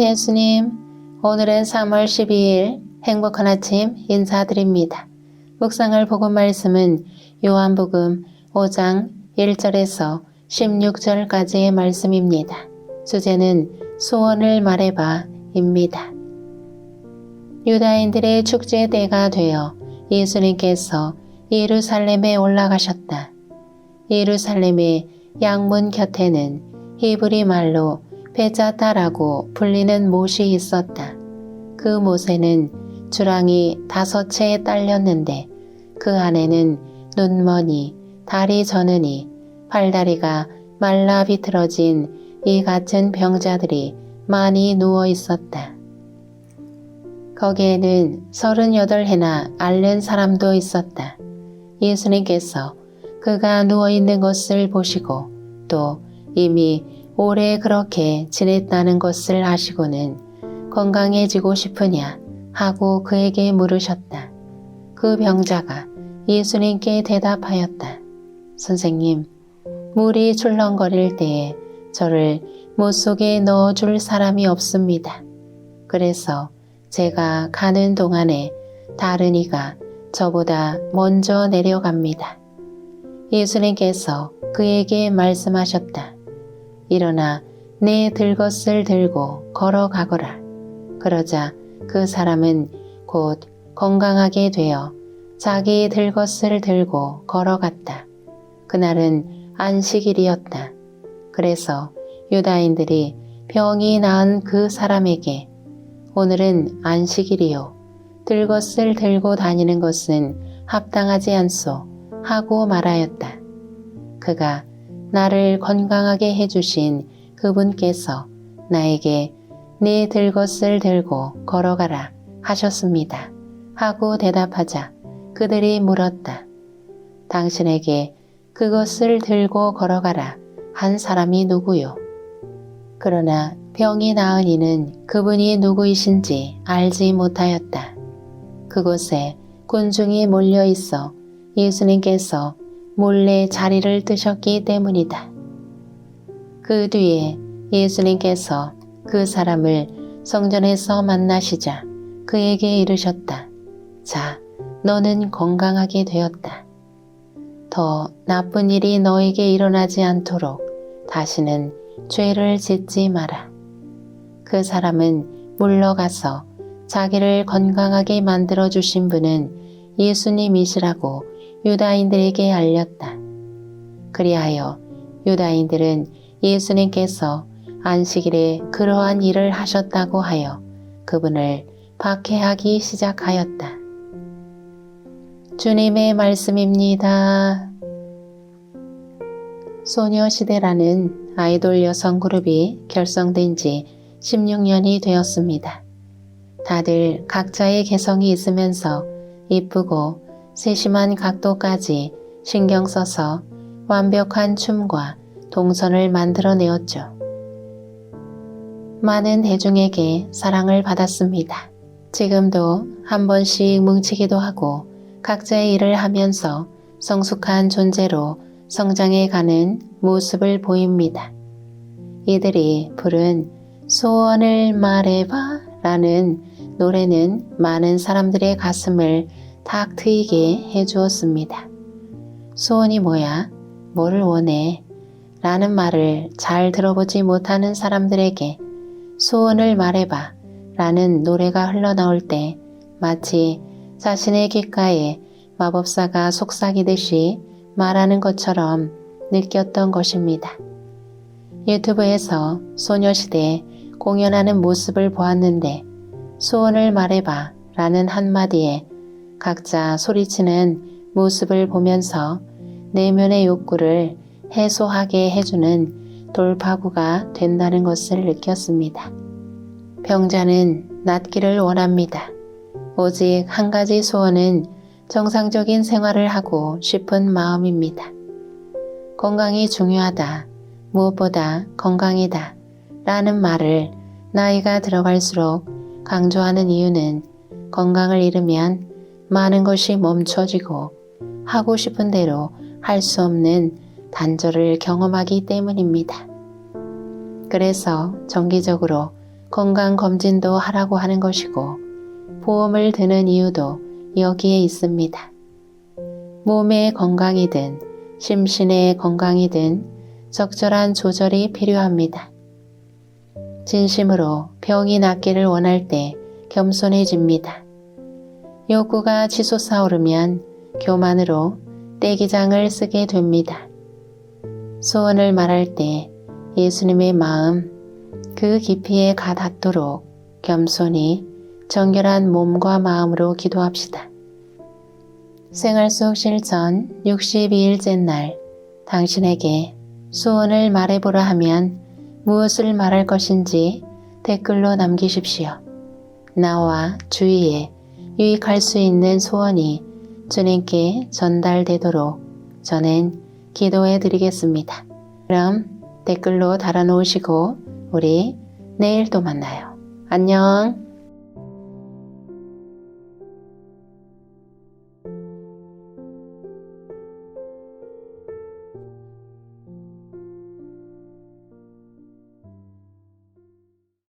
예수님, 오늘은 3월 12일 행복한 아침 인사드립니다. 묵상할 복음 말씀은 요한복음 5장 1절에서 16절까지의 말씀입니다. 주제는 소원을 말해봐 입니다. 유다인들의 축제 때가 되어 예수님께서 예루살렘에 올라가셨다. 예루살렘의 양문 곁에는 히브리 말로 베자타라고 불리는 못이 있었다. 그 못에는 주랑이 다섯 채 딸렸는데 그 안에는 눈머니, 다리 저느니, 팔다리가 말라 비틀어진 이 같은 병자들이 많이 누워 있었다. 거기에는 서른여덟 해나 앓는 사람도 있었다. 예수님께서 그가 누워 있는 것을 보시고 또 이미 오래 그렇게 지냈다는 것을 아시고는 건강해지고 싶으냐 하고 그에게 물으셨다. 그 병자가 예수님께 대답하였다. 선생님, 물이 출렁거릴 때에 저를 못 속에 넣어줄 사람이 없습니다. 그래서 제가 가는 동안에 다른 이가 저보다 먼저 내려갑니다. 예수님께서 그에게 말씀하셨다. 일어나 내 들것을 들고 걸어가거라. 그러자 그 사람은 곧 건강하게 되어 자기 들것을 들고 걸어갔다. 그날은 안식일이었다. 그래서 유다인들이 병이 나은 그 사람에게 오늘은 안식일이요. 들것을 들고 다니는 것은 합당하지 않소 하고 말하였다. 그가 나를 건강하게 해주신 그분께서 나에게 네 들것을 들고 걸어가라 하셨습니다. 하고 대답하자 그들이 물었다. 당신에게 그것을 들고 걸어가라 한 사람이 누구요? 그러나 병이 나은 이는 그분이 누구이신지 알지 못하였다. 그곳에 군중이 몰려 있어 예수님께서 몰래 자리를 뜨셨기 때문이다. 그 뒤에 예수님께서 그 사람을 성전에서 만나시자 그에게 이르셨다. 자, 너는 건강하게 되었다. 더 나쁜 일이 너에게 일어나지 않도록 다시는 죄를 짓지 마라. 그 사람은 물러가서 자기를 건강하게 만들어 주신 분은 예수님이시라고 유다인들에게 알렸다. 그리하여 유다인들은 예수님께서 안식일에 그러한 일을 하셨다고 하여 그분을 박해하기 시작하였다. 주님의 말씀입니다. 소녀시대라는 아이돌 여성 그룹이 결성된 지 16년이 되었습니다. 다들 각자의 개성이 있으면서 이쁘고 세심한 각도까지 신경 써서 완벽한 춤과 동선을 만들어내었죠. 많은 대중에게 사랑을 받았습니다. 지금도 한 번씩 뭉치기도 하고 각자의 일을 하면서 성숙한 존재로 성장해 가는 모습을 보입니다. 이들이 부른 소원을 말해봐 라는 노래는 많은 사람들의 가슴을 탁 트이게 해주었습니다. 소원이 뭐야? 뭐를 원해? 라는 말을 잘 들어보지 못하는 사람들에게 소원을 말해봐 라는 노래가 흘러나올 때 마치 자신의 귓가에 마법사가 속삭이듯이 말하는 것처럼 느꼈던 것입니다. 유튜브에서 소녀시대 공연하는 모습을 보았는데 소원을 말해봐 라는 한마디에 각자 소리치는 모습을 보면서 내면의 욕구를 해소하게 해주는 돌파구가 된다는 것을 느꼈습니다. 병자는 낫기를 원합니다. 오직 한 가지 소원은 정상적인 생활을 하고 싶은 마음입니다. 건강이 중요하다. 무엇보다 건강이다. 라는 말을 나이가 들어갈수록 강조하는 이유는 건강을 잃으면 많은 것이 멈춰지고 하고 싶은 대로 할 수 없는 단절을 경험하기 때문입니다. 그래서 정기적으로 건강검진도 하라고 하는 것이고 보험을 드는 이유도 여기에 있습니다. 몸의 건강이든 심신의 건강이든 적절한 조절이 필요합니다. 진심으로 병이 낫기를 원할 때 겸손해집니다. 욕구가 치솟아오르면 교만으로 떼기장을 쓰게 됩니다. 소원을 말할 때 예수님의 마음 그 깊이에 가 닿도록 겸손히 정결한 몸과 마음으로 기도합시다. 생활 속 실천 62일째 날 당신에게 소원을 말해보라 하면 무엇을 말할 것인지 댓글로 남기십시오. 나와 주위에 유익할 수 있는 소원이 주님께 전달되도록 저는 기도해 드리겠습니다. 그럼 댓글로 달아놓으시고 우리 내일 또 만나요. 안녕.